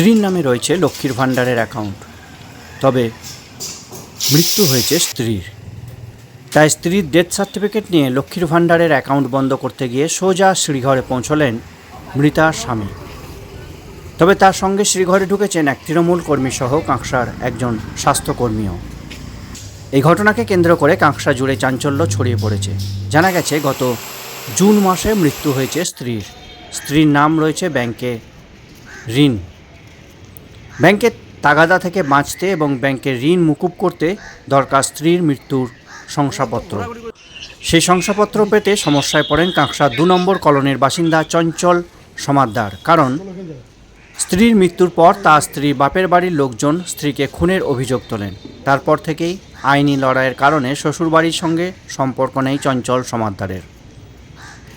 স্ত্রীর নামে রয়েছে লক্ষ্মীর ভাণ্ডারের অ্যাকাউন্ট তবে মৃত্যু হয়েছে স্ত্রীর। তাই স্ত্রীর ডেথ সার্টিফিকেট নিয়ে লক্ষ্মীর ভাণ্ডারের অ্যাকাউন্ট বন্ধ করতে গিয়ে সোজা শ্রীঘরে পৌঁছলেন মৃতার স্বামী। তবে তার সঙ্গে শ্রীঘরে ঢুকেছেন এক তৃণমূল কর্মী সহ কাঁকসার একজন স্বাস্থ্যকর্মীও। এই ঘটনাকে কেন্দ্র করে কাঁকসা জুড়ে চাঞ্চল্য ছড়িয়ে পড়েছে। জানা গেছে, গত জুন মাসে মৃত্যু হয়েছে স্ত্রীর। স্ত্রীর নাম রয়েছে ব্যাংকে ঋণ। ব্যাংকের তাগাদা থেকে বাঁচতে এবং ব্যাংকের ঋণ মুকুব করতে দরকার স্ত্রীর মৃত্যুর শংসাপত্র। সেই শংসাপত্র পেতে সমস্যায় পড়েন কাঁকসা দু নম্বর কলোনির বাসিন্দা চঞ্চল সমাদ্দার। কারণ, স্ত্রীর মৃত্যুর পর তার স্ত্রী, বাপের বাড়ির লোকজন স্ত্রীকে খুনের অভিযোগ তোলেন। তারপর থেকেই আইনি লড়াইয়ের কারণে শ্বশুরবাড়ির সঙ্গে সম্পর্ক নেই চঞ্চল সমাদ্দারের।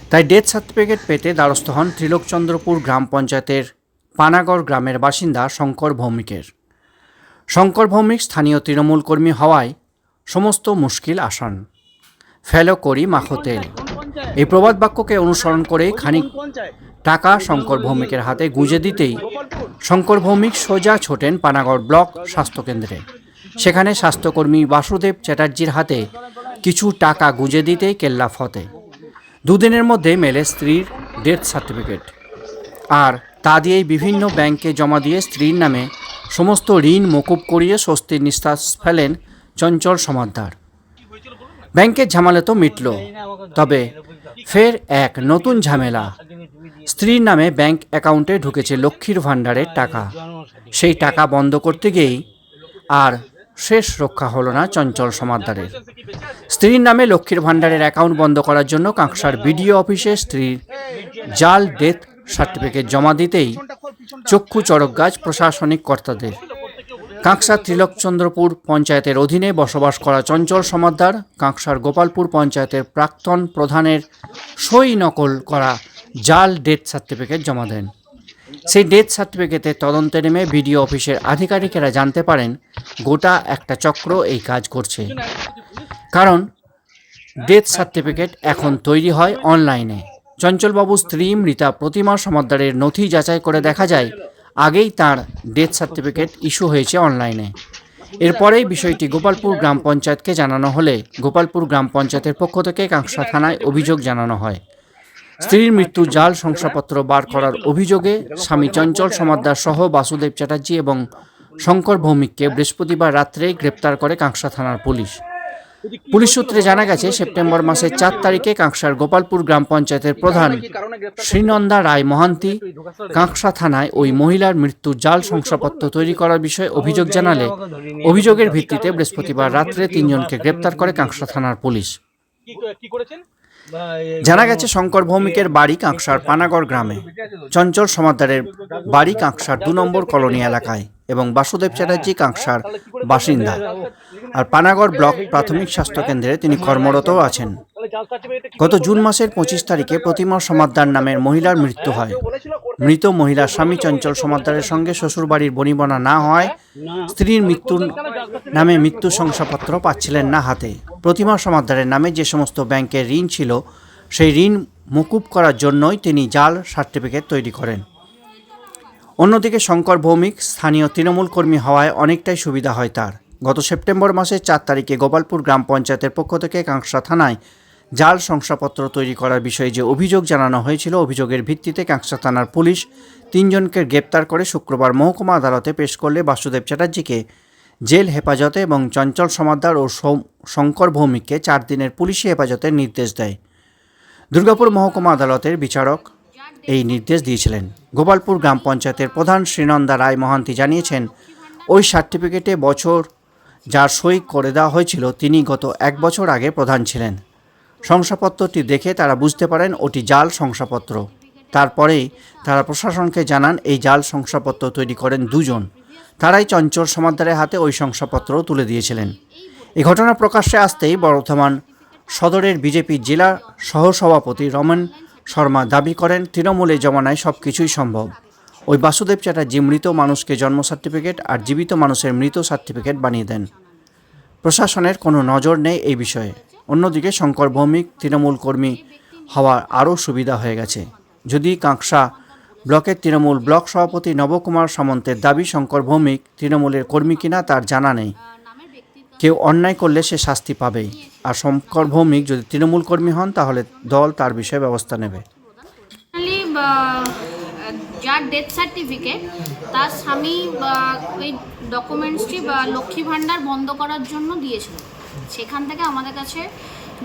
তাই ডেথ সার্টিফিকেট পেতে দ্বারস্থ হন ত্রিলোকচন্দ্রপুর গ্রাম পঞ্চায়েতের পানাগড় গ্রামের বাসিন্দা শঙ্কর ভৌমিকের। শঙ্কর ভৌমিক স্থানীয় তৃণমূল কর্মী হওয়ায় সমস্ত মুশকিল আসান। ফেলো করি মাখো তেল। এই প্রবাদ বাক্যকে অনুসরণ করেই খানিক টাকা শঙ্কর ভৌমিকের হাতে গুঁজে দিতেই শঙ্কর ভৌমিক সোজা ছোটেন পানাগড় ব্লক স্বাস্থ্যকেন্দ্রে। সেখানে স্বাস্থ্যকর্মী বাসুদেব চ্যাটার্জির হাতে কিছু টাকা গুঁজে দিতেই কেল্লা ফতে দুদিনের মধ্যে মেলে স্ত্রীর ডেথ সার্টিফিকেট। আর তা দিয়েই বিভিন্ন ব্যাংকে জমা দিয়ে স্ত্রীর নামে সমস্ত ঋণ মকুব করিয়ে স্বস্তির নিঃশ্বাস ফেলেন চঞ্চল সমাদ্দার। ব্যাংকের ঝামেলা তো মিটল। তবে ফের এক নতুন ঝামেলা। স্ত্রীর নামে ব্যাংক অ্যাকাউন্টে ঢুকেছে লক্ষ্মীর ভাণ্ডারের টাকা। সেই টাকা বন্ধ করতে গিয়েই আর শেষ রক্ষা হলো না চঞ্চল সমাদ্দারের। স্ত্রীর নামে লক্ষ্মীর ভাণ্ডারের অ্যাকাউন্ট বন্ধ করার জন্য কাঁকসার বিডিও অফিসে স্ত্রীর জাল ডেথ সার্টিফিকেট জমা দিতেই চক্ষু চড়ক গাছ প্রশাসনিক কর্তাদের। কাঁকসা ত্রিলকচন্দ্রপুর পঞ্চায়েতের অধীনে বসবাস করা চঞ্চল সমাদ্দার কাঁকসার গোপালপুর পঞ্চায়েতের প্রাক্তন প্রধানের সই নকল করা জাল ডেথ সার্টিফিকেট জমা দেন। সেই ডেথ সার্টিফিকেটের তদন্তে নেমে বিডিও অফিসের আধিকারিকেরা জানতে পারেন, গোটা একটা চক্র এই কাজ করছে। কারণ ডেথ সার্টিফিকেট এখন তৈরি হয় অনলাইনে। চঞ্চলবাবু স্ত্রী মৃতা প্রতিমা সমাদ্দারের নথি যাচাই করে দেখা যায়, আগেই তার ডেথ সার্টিফিকেট ইস্যু হয়েছে অনলাইনে। এরপরেই বিষয়টি গোপালপুর গ্রাম পঞ্চায়েতকে জানানো হলে গোপালপুর গ্রাম পঞ্চায়েতের পক্ষ থেকে কাঁকসা থানায় অভিযোগ জানানো হয়। স্ত্রীর মৃত্যু জাল শংসাপত্র বার করার অভিযোগে স্বামী চঞ্চল সমাদ্দার সহ বাসুদেব চ্যাটার্জি এবং শঙ্কর ভৌমিককে বৃহস্পতিবার রাত্রে গ্রেপ্তার করে কাঁকসা থানার পুলিশ। পুলিশ সূত্রে জানা গেছে, সেপ্টেম্বর মাসের চার তারিখে কাঁকসার গোপালপুর গ্রাম পঞ্চায়েতের প্রধান শ্রীনন্দা রায় মহান্তি কাঁকসা থানায় ওই মহিলার মৃত্যুর জাল শংসাপত্র তৈরি করার বিষয়ে অভিযোগ জানালে অভিযোগের ভিত্তিতে বৃহস্পতিবার রাত্রে তিনজনকে গ্রেপ্তার করে কাঁকসা থানার পুলিশ। জানা গেছে, শঙ্কর ভৌমিকের বাড়ি কাঁকসার পানাগড় গ্রামে। চঞ্চল সমাদ্দারের বাড়ি কাঁকসার দু নম্বর কলোনি এলাকায়। এবং বাসুদেব চ্যাটার্জি কাঁকসার বাসিন্দা। আর পানাগড় ব্লক প্রাথমিক স্বাস্থ্যকেন্দ্রে তিনি কর্মরতও আছেন। গত জুন মাসের পঁচিশ তারিখে প্রতিমা সমাদ্দার নামের মহিলার মৃত্যু হয়। মৃত মহিলার স্বামী চঞ্চল সমাদ্দারের সঙ্গে শ্বশুরবাড়ির বনিবনা না হয় স্ত্রীর মৃত্যুর নামে মৃত্যু শংসাপত্র পাচ্ছিলেন না হাতে। প্রতিমা সমাদ্দারের নামে যে সমস্ত ব্যাংকের ঋণ ছিল সেই ঋণ মকুব করার জন্যই তিনি জাল সার্টিফিকেট তৈরি করেন। অন্যদিকে শঙ্কর ভৌমিক, স্থানীয় তৃণমূল কর্মী হওয়ায় অনেকটাই সুবিধা হয় তার। গত সেপ্টেম্বর মাসের চার তারিখে গোপালপুর গ্রাম পঞ্চায়েতের পক্ষ থেকে কাঁকসা থানায় জাল শংসাপত্র তৈরি করার বিষয়ে যে অভিযোগ জানানো হয়েছিল, অভিযোগের ভিত্তিতে কাঁকসা থানার পুলিশ তিনজনকে গ্রেপ্তার করে শুক্রবার মহকুমা আদালতে পেশ করলে বাসুদেব চ্যাটার্জিকে জেল হেফাজতে এবং চঞ্চল সমাদ্দার ও শঙ্কর ভৌমিককে চার দিনের পুলিশি হেফাজতের নির্দেশ দেয়। দুর্গাপুর মহকুমা আদালতের বিচারক এই নির্দেশ দিয়েছিলেন। গোপালপুর গ্রাম পঞ্চায়েতের প্রধান শ্রীনন্দা রায় মহান্তি জানিয়েছেন, ওই সার্টিফিকেটে বছর যার সই করে দেওয়া হয়েছিল, তিনি গত এক বছর আগে প্রধান ছিলেন। শংসাপত্রটি দেখে তারা বুঝতে পারেন, ওটি জাল শংসাপত্র। তারপরেই তারা প্রশাসনকে জানান, এই জাল শংসাপত্র তৈরি করেন দুজন। তারাই চঞ্চল সমাদ্দারের হাতে ওই শংসাপত্র তুলে দিয়েছিলেন। এই ঘটনা প্রকাশ্যে আসতেই বর্ধমান সদরের বিজেপি জেলা সহসভাপতি রমন শর্মা দাবি করেন, তৃণমূলে জমানায় সব কিছুই সম্ভব। ওই বাসুদেব চ্যাটার্জি মৃত মানুষকে জন্ম সার্টিফিকেট আর জীবিত মানুষের মৃত সার্টিফিকেট বানিয়ে দেন। প্রশাসনের কোনো নজর নেই এই বিষয়ে। অন্যদিকে শঙ্কর ভৌমিক, তৃণমূল কর্মী হওয়ার আরও সুবিধা হয়ে গেছে। যদি কাঁকসা ব্লকের তৃণমূল ব্লক সভাপতি নবকুমার সামন্তের দাবি শঙ্কর ভৌমিক, তৃণমূলের কর্মী কিনা তার জানা নেই। কেউ অন্যায় করলে সে শাস্তি পাবেই। আর শঙ্কর ভৌমিক যদি তৃণমূল কর্মী হন তাহলে দল তার বিষয়ে ব্যবস্থা নেবে। যার ডেথ সার্টিফিকেট তার স্বামী বা, ওই ডকুমেন্টসটি বা লক্ষ্মী ভাণ্ডার বন্ধ করার জন্য দিয়েছিল। সেখান থেকে আমাদের কাছে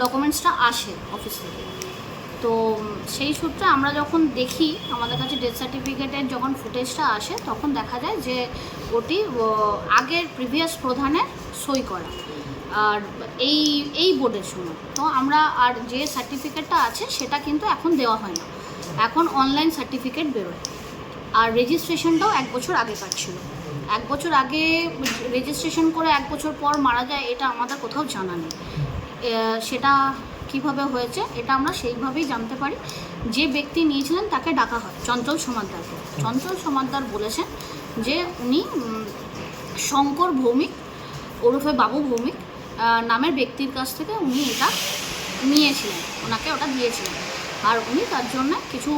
ডকুমেন্টসটা আসে অফিস থেকে। তো সেই সূত্রে আমরা যখন দেখি, আমাদের কাছে ডেথ সার্টিফিকেটের যখন ফুটেজটা আসে, তখন দেখা যায় যে ওটি আগের প্রিভিয়াস প্রধানের সই করা। আর এই এই বোর্ডের সময় তো আমরা আর যে সার্টিফিকেটটা আছে, সেটা কিন্তু এখন দেওয়া হয় না। এখন অনলাইন সার্টিফিকেট বেরোয়। আর রেজিস্ট্রেশনটাও এক বছর আগে কাটছিল। এক বছর আগে রেজিস্ট্রেশন করে এক বছর পর মারা যায়, এটা আমাদের কোথাও জানা নেই। সেটা কীভাবে হয়েছে, এটা আমরা সেইভাবেই জানতে পারি। যে ব্যক্তি নিয়েছিলেন তাকে ডাকা হয়, চঞ্চল সমাদ্দারকে। চঞ্চল সমাদ্দার বলেছেন যে উনি শঙ্কর ভৌমিক, ওরফে বাবু ভৌমিক নামের ব্যক্তির কাছ থেকে উনি এটা নিয়েছিলেন, ওনাকে ওটা দিয়েছিলেন। আর উনি তার জন্য কিছু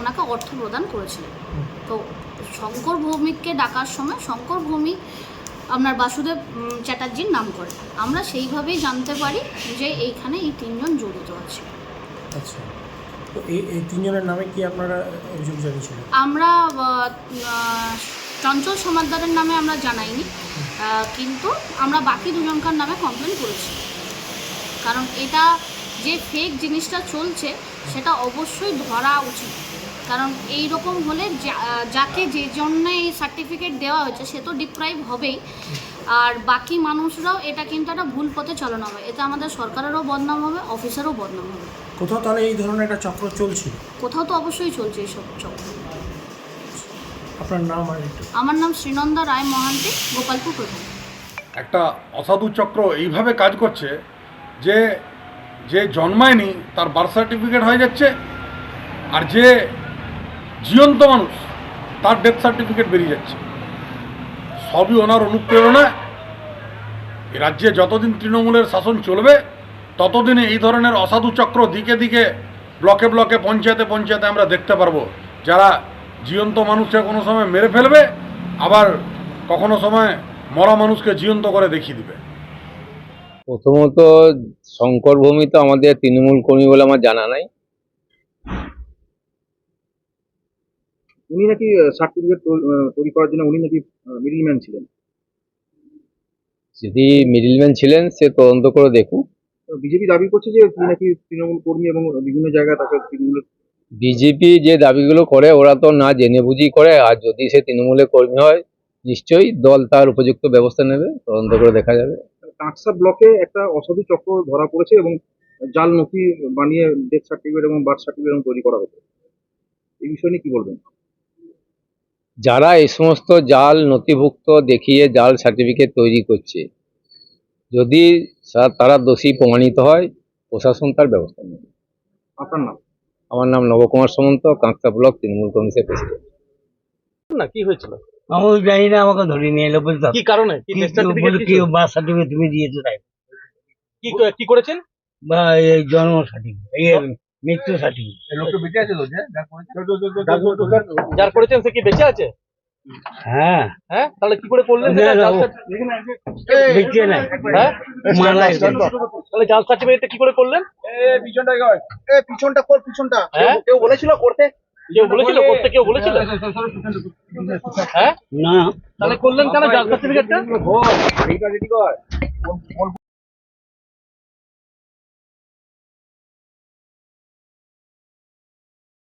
ওনাকে অর্থ প্রদান করেছিলেন। তো শঙ্কর ভৌমিককে ডাকার সময় শঙ্কর ভৌমিক আপনার বাসুদেব চ্যাটার্জির নাম করে। আমরা সেইভাবেই জানতে পারি যে এইখানে এই তিনজন জড়িত আছে। আচ্ছা। তো এই এই তিনজনের নামে কি আপনারা অভিযোগ জানিয়েছিলেন? আমরা চঞ্চল সমাদ্দারের নামে আমরা জানাইনি কিন্তু আমরা বাকি দুজনকার নামে কমপ্লেন করেছি। কারণ এটা যে ফেক জিনিসটা চলছে সেটা অবশ্যই ধরা উচিত। কারণ এই রকম হলে যা- যাকে যে জন্য এই সার্টিফিকেট দেওয়া হয়েছে সে তো ডিপ্রাইভ হবেই। আর বাকি মানুষরাও এটা কিন্তু একটা ভুল পথে চালানো হবে। এতে আমাদের সরকারেরও বদনাম হবে অফিসেরও বদনাম হবে। কোথাও তাহলে এই ধরনের একটা চক্র চলছে? কোথাও তো অবশ্যই চলছে এইসব চক্র। আপনার নাম আর একটু। আমার নাম শ্রীনন্দা রায় মহান্তি গোপালপুর প্রধান। একটা অসাধু চক্র এইভাবে কাজ করছে যে যে জন্মায়নি তার বার্থ সার্টিফিকেট হয়ে যাচ্ছে আর যে জীবন্ত মানুষ, তার ডেথ সার্টিফিকেট বেরিয়ে যাচ্ছে। সবই ওনার অনুপ্রেরণা। রাজ্যে যতদিন তৃণমূলের শাসন চলবে, ততদিনে এই ধরনের অসাধু চক্র দিকে দিকে ব্লকে ব্লকে পঞ্চায়েতে পঞ্চায়েতে আমরা দেখতে পারব। যারা জীবন্ত মানুষকে কোনো সময় মেরে ফেলবে, আবার কখনো সময় মরা মানুষকে জীবন্ত করে দেখিয়ে দিবে। প্রথমত শঙ্কর ভূমি তো আমাদের তৃণমূল কর্মী বলে আমার জানা নাই। উনি নাকি সার্টিফিকেট তৈরি করার জন্য উনি নাকি মিডিলম্যান ছিলেন। যদি মিডিলম্যান ছিলেন সে তদন্ত করে দেখুক। বিজেপি দাবি করছে যে তিনি নাকি তৃণমূল কর্মী এবং বিভিন্ন জায়গায় তাকে তৃণমূলের বিজেপি যে দাবিগুলো করে ওরা তো না জেনে বুঝি করে। আর যদি সে তৃণমূলের কর্মী হয় নিশ্চয়ই দল তার উপযুক্ত ব্যবস্থা নেবে তদন্ত করে দেখা যাবে। কাঁকসা ব্লকে একটা অসাধু চক্র ধরা পড়েছে এবং জাল নথি বানিয়ে ডেথ সার্টিফিকেট এবং বার্থ সার্টিফিকেট তৈরি করা হতো এই বিষয় নিয়ে কি বলবেন? যারা এই সমস্ত জাল নথিভুক্ত দেখিয়ে জাল সার্টিফিকেট তৈরি করছে যদি তারা দোষী প্রমাণিত হয় প্রশাসন তার ব্যবস্থা নেবে। আপনার নাম? আমার নাম নবকুমার সামন্ত কাঁকড়া ব্লক তৃণমূল কংগ্রেসের প্রেসিডেন্ট না কি হয়েছিল? আমি জানি না আমাকে ধরে নিয়ে এলো বুঝতে কি কারণে? কি? বার্থ সার্টিফিকেট তুমি দিয়েছ তাই। কি কি করেছেন? বা এই জন্ম সার্টিফিকেট এই মৃত্যু সার্টিফিকেট যার করেছেন সে কি বেঁচে আছে হ্যাঁ হ্যাঁ তাহলে কি করে করলেন বেঁচে নাই হ্যাঁ তাহলে জাল সার্টিফিকেটটা কি করে করলেন পিছনটা কর পিছনটা হ্যাঁ কেউ বলেছিল করতে কেউ বলেছিল করতে কেউ বলেছিল হ্যাঁ না তাহলে করলেন কেন জাল সার্টিফিকেটটা